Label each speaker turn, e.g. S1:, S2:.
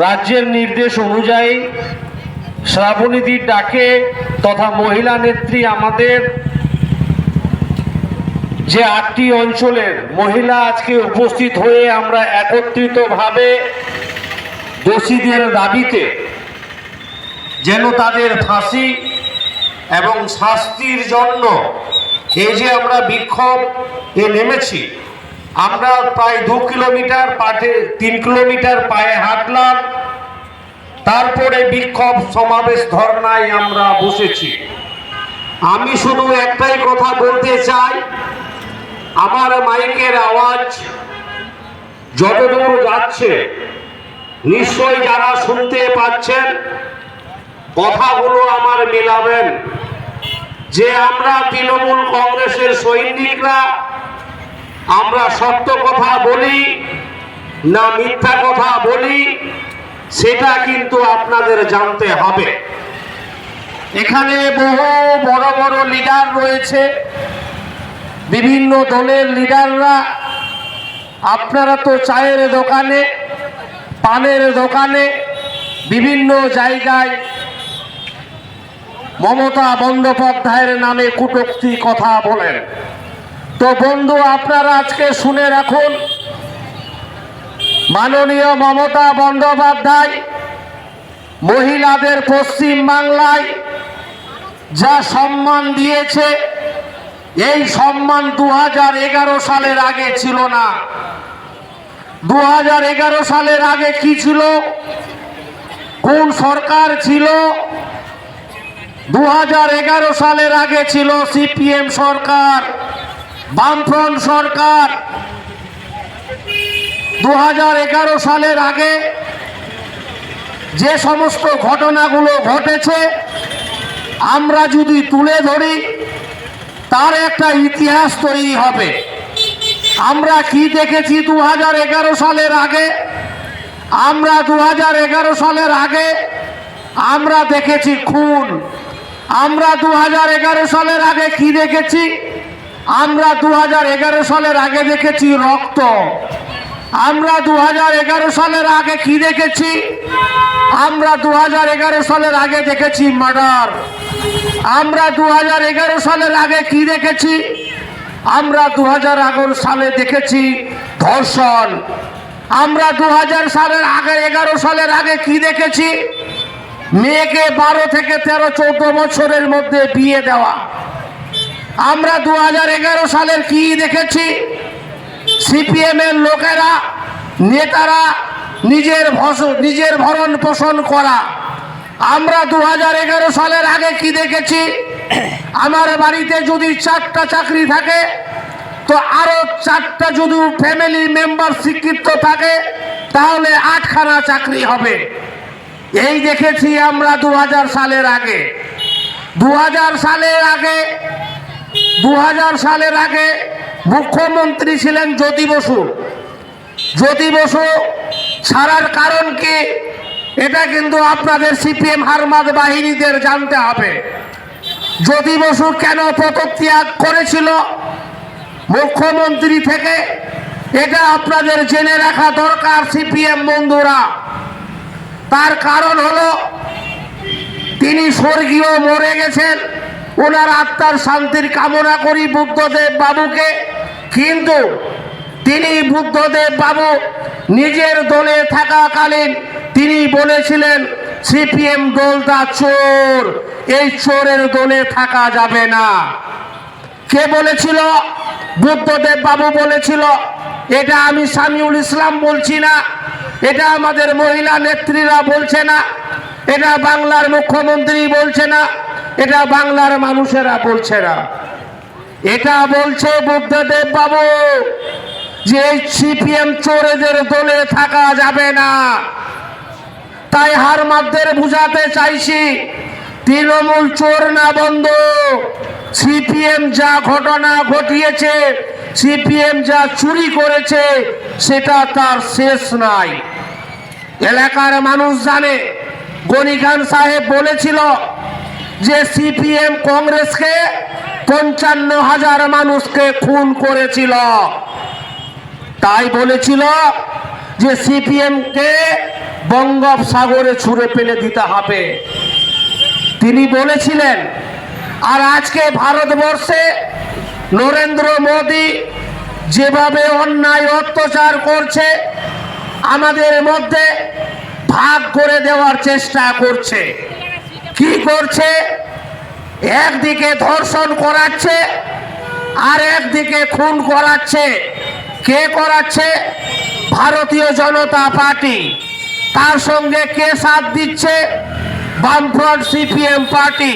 S1: রাজ্যের নির্দেশ অনুযায়ী শ্রাবণীদির ডাকে তথা মহিলা নেত্রী আমাদের যে আটটি অঞ্চলের মহিলা আজকে উপস্থিত হয়ে আমরা একত্রিতভাবে দোষীদের দাবিতে যেন তাদের ফাঁসি এবং শাস্তির জন্য এই যে আমরা বিক্ষোভ এ নেমেছি আমরা প্রায় দু কিলোমিটার পাটে, তিন কিলোমিটার পায়ে হাঁটলাম। তারপরে বিক্ষোভ সমাবেশ ধর্নায় আমরা বসেছি। আমি শুধু একটাই কথা বলতে চাই, আমার মাইকের আওয়াজ যতদূর যাচ্ছে নিশ্চয় যারা শুনতে পাচ্ছেন, কথাগুলো আমার মেলাবেন। যে আমরা তৃণমূল কংগ্রেসের সৈনিকরা আমরা সত্য কথা বলি না মিথ্যা কথা বলি, সেটা কিন্তু আপনাদের জানতে হবে। এখানে বহু বড় বড় লিডার রয়েছে, বিভিন্ন দলের লিডাররা আপনারা তো চায়ের দোকানে, পানের দোকানে, বিভিন্ন জায়গায় মমতা বন্দ্যোপাধ্যায়ের নামে কুটুক্তি কথা বলেন। তো বন্ধু, আপনারা আজকে শুনে রাখুন, মাননীয় মমতা বন্দ্যোপাধ্যায় মহিলাদের পশ্চিম বাংলায় যা সম্মান দিয়েছে, এই সম্মান দু হাজার এগারো সালের আগে ছিল না। দু হাজার এগারো সালের আগে কি ছিল? কোন সরকার ছিল? দু হাজার এগারো সালের আগে ছিল সিপিএম সরকার। বামফ্রন্ট সরকার দু হাজার এগারো সালের আগে যে সমস্ত ঘটনাগুলো ঘটেছে, আমরা যদি তুলে ধরি, তার একটা ইতিহাস তৈরি হবে। আমরা কি দেখেছি দু হাজার এগারো সালের আগে? আমরা দু হাজার এগারো সালের আগে আমরা দেখেছি খুন। আমরা দু হাজার এগারো সালের আগে কি দেখেছি? আমরা দু হাজার এগারো সালের আগে দেখেছি রক্ত। আমরা দু হাজার এগারো সালের আগে কি দেখেছি? আমরা দু হাজার এগারো সালের আগে দেখেছি মার্ডার। আমরা দু হাজার এগারো সালের আগে কি দেখেছি? আমরা দু হাজার এগারো সালে দেখেছি ধর্ষণ। আমরা দু হাজার সালের আগে এগারো সালের আগে কি দেখেছি? মেয়েকে বারো থেকে তেরো, চৌদ্দ বছরের মধ্যে বিয়ে দেওয়া। আমরা দু হাজার এগারো সালের কি দেখেছি? সিপিএম এর লোকেরা, নেতারা নিজের নিজের ভরণ পোষণ করা। আমরা দু হাজার এগারো সালের আগে কি দেখেছি? আমার বাড়িতে যদি চারটা চাকরি থাকে, তো আরও চারটা যদি ফ্যামিলি মেম্বার শিক্ষিত থাকে, তাহলে আটখানা চাকরি হবে। এই দেখেছি আমরা দু হাজার সালের আগে। দু হাজার সালের আগে দু হাজার সালের আগে মুখ্যমন্ত্রী ছিলেন জ্যোতি বসু। জ্যোতি বসু ছাড়ার কারণ কি? এটা কিন্তু আপনাদের সিপিএম হারমাদ বাহিনীদের জানতে হবে। জ্যোতি বসু কেন পদত্যাগ করেছিল মুখ্যমন্ত্রী থেকে? এটা আপনাদের জেনে রাখা দরকার সিপিএম বন্ধুরা। তার কারণ হলো, তিনি স্বর্গীয় মরে গেছেন। ওনার আত্মার শান্তির কামনা করি বুদ্ধদেব বাবুকে। কিন্তু তিনি বুদ্ধদেব বাবু নিজের দলে থাকাকালীন তিনি বলেছিলেন, সিপিএম দলটা চোর, এই চোরের দলে থাকা যাবে না। কে বলেছিল? বুদ্ধদেব বাবু বলেছিল, এটা আমি সামিউল ইসলাম বলছি না, এটা আমাদের মহিলা নেত্রীরা বলছে না, এটা বাংলার মুখ্যমন্ত্রী বলছে না। এটা বাংলার মানুষেরা বলছে না। এটা বলছে বুদ্ধদেব বাবু যে সিপিএম চোরেদের দলে থাকা যাবে না। তাই হার মাধ্যের বুঝাতে চাইছি, তৃণমূল চোর না বন্ধ। সিপিএম যা ঘটনা ঘটিয়েছে, সিপিএম যা চুরি করেছে, সেটা তার শেষ নাই। এলাকার মানুষ জানে গনি খান সাহেব বলেছিল যে সিপিএম কংগ্রেসকে পঞ্চান্ন হাজার মানুষকে খুন করেছিল। তাই বলেছিল যে সিপিএম কে বঙ্গোপসাগরে ছুঁড়ে ফেলে দিতে হবে। তিনি বলেছিলেন, আর আজকে ভারতবর্ষে নরেন্দ্র মোদী যেভাবে অন্যায় অত্যাচার করছে, আমাদের মধ্যে ভাগ করে দেওয়ার চেষ্টা করছে। কি করছে? একদিকে ধর্ষণ করাচ্ছে, আর একদিকে খুন করাচ্ছে। কে করাচ্ছে? ভারতীয় জনতা পার্টি। তার সঙ্গে কে সাথ দিচ্ছে? বামফ্রন্ট সিপিএম পার্টি।